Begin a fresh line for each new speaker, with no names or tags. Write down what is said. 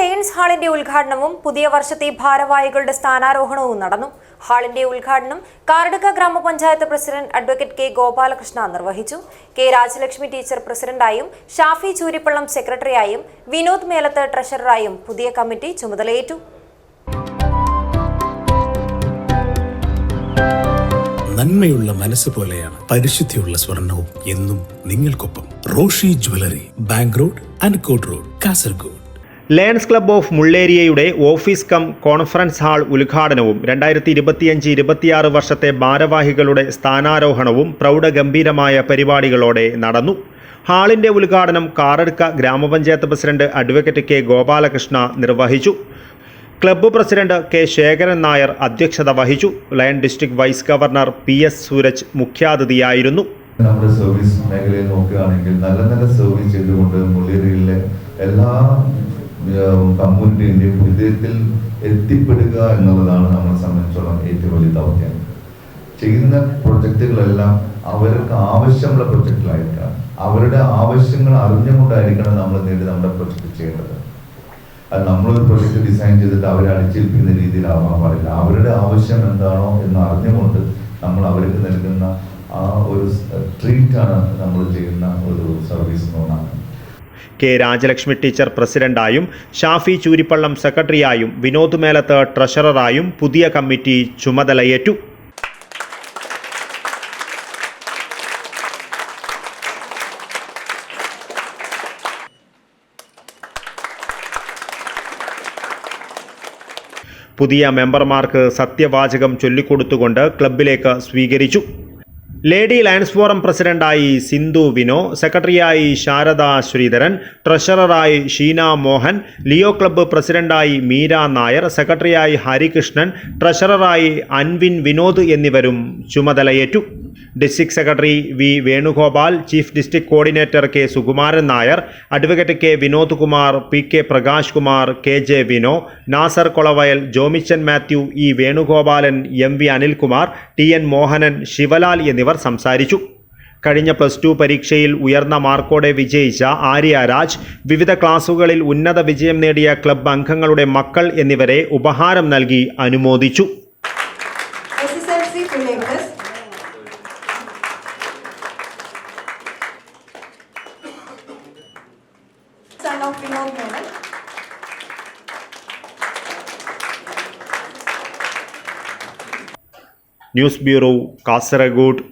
Lions ഹാളിന്റെ ഉദ്ഘാടനവും പുതിയ വർഷത്തെ ഭാരവാഹികളുടെ സ്ഥാനാരോഹണവും നടന്നു. ഹാളിന്റെ ഉദ്ഘാടനം കാർഡക്ക ഗ്രാമപഞ്ചായത്ത് പ്രസിഡന്റ് അഡ്വക്കേറ്റ് കെ ഗോപാലകൃഷ്ണ നിർവഹിച്ചു. കെ രാജലക്ഷ്മി ടീച്ചർ പ്രസിഡന്റായും ഷാഫി ചൂരിപ്പള്ളം സെക്രട്ടറിയായും വിനോദ് മേലത്ത് ട്രഷററായും പുതിയ കമ്മിറ്റി ചുമതലയേറ്റു.
നന്മയുള്ള മനസ്സ് പോലെയാണ് പരിശുദ്ധിയുള്ള സ്വർണവും എന്നും നിങ്ങൾക്കൊപ്പം Roshi jewellery bank road Ankot road Kasaragod.
Lions Club of മുള്ളേരിയയുടെ office cum conference hall ഉദ്ഘാടനവും രണ്ടായിരത്തി ഇരുപത്തിയഞ്ച് ഇരുപത്തിയാറ് വർഷത്തെ ഭാരവാഹികളുടെ സ്ഥാനാരോഹണവും പ്രൗഢഗംഭീരമായ പരിപാടികളോടെ നടന്നു. ഹാളിന്റെ ഉദ്ഘാടനം കാറടുക്ക ഗ്രാമപഞ്ചായത്ത് പ്രസിഡന്റ് അഡ്വക്കേറ്റ് കെ ഗോപാലകൃഷ്ണ നിർവഹിച്ചു. Club president K Sekharan Nair അധ്യക്ഷത വഹിച്ചു. Lion district vice governor P S Sooraj മുഖ്യാതിഥിയായിരുന്നു.
നമ്മുടെ സർവീസ് മേഖലയിൽ നോക്കുകയാണെങ്കിൽ നല്ല നല്ല സർവീസ് ചെയ്തുകൊണ്ട് മുള്ളേരിയിലെ എല്ലാ കമ്മ്യൂണിറ്റിന്റെയും ഹൃദയത്തിൽ എത്തിപ്പെടുക എന്നുള്ളതാണ് നമ്മളെ സംബന്ധിച്ചോളം ഏറ്റവും വലിയ ദൗത്യം. ചെയ്യുന്ന പ്രൊജക്റ്റുകളെല്ലാം അവർക്ക് ആവശ്യമുള്ള പ്രൊജക്റ്റുകളായിരിക്കണം അവരുടെ ആവശ്യങ്ങൾ അറിഞ്ഞുകൊണ്ടായിരിക്കണം നമ്മൾ നേടി നമ്മുടെ പ്രൊജക്റ്റ് ചെയ്യേണ്ടത്. അത് നമ്മളൊരു പ്രൊജക്റ്റ് ഡിസൈൻ ചെയ്തിട്ട് അവരെ അടിച്ചേൽപ്പിക്കുന്ന രീതിയിലാവാൻ പാടില്ല. അവരുടെ ആവശ്യം എന്താണോ എന്ന് അറിഞ്ഞുകൊണ്ട് നമ്മൾ അവർക്ക് നൽകുന്ന ആ ഒരു ട്രീറ്റാണ് നമ്മൾ ചെയ്യുന്ന ഒരു സർവീസ് എന്നാണ്
കെ രാജലക്ഷ്മി ടീച്ചർ പ്രസിഡന്റായും ഷാഫി ചൂരിപ്പള്ളം സെക്രട്ടറിയായും വിനോദ് മേലത്ത് ട്രഷററായും പുതിയ കമ്മിറ്റി ചുമതലയേറ്റു. പുതിയ മെമ്പർമാർക്ക് സത്യവാചകം ചൊല്ലിക്കൊടുത്തുകൊണ്ട് ക്ലബിലേക്ക് സ്വീകരിച്ചു. ലേഡി ലയൺസ് ഫോറം പ്രസിഡന്റായി സിന്ധു വിനോ സെക്രട്ടറിയായി ശാരദ ശ്രീധരൻ ട്രഷററായി ഷീന മോഹൻ ലിയോ ക്ലബ്ബ് പ്രസിഡന്റായി മീര നായർ സെക്രട്ടറിയായി ഹരികൃഷ്ണൻ ട്രഷററായി അൻവിൻ വിനോദ് എന്നിവരും ചുമതലയേറ്റു. District secretary V Venugopal chief district coordinator K. Sukumaran Nair advocate K. Vinod Kumar P K. Prakash Kumar K. J. Vino Nasar Kolavayal Jomichan Mathew E. Venugopalan M. V. Anilkumar T. N. Mohanan Sivalal എന്നിവർ സംസാരിച്ചു. കഴിഞ്ഞ plus two പരീക്ഷയിൽ ഉയർന്ന മാർക്കോടെ വിജയിച്ച ആര്യ രാജ് വിവിധ ക്ലാസുകളിൽ ഉന്നത വിജയം നേടിയ ക്ലബ് അംഗങ്ങളുടെ മക്കൾ എന്നിവരെ ഉപഹാരം നൽകി അനുമോദിച്ചു.
Of Vinod Menon.
News bureau Kasaragod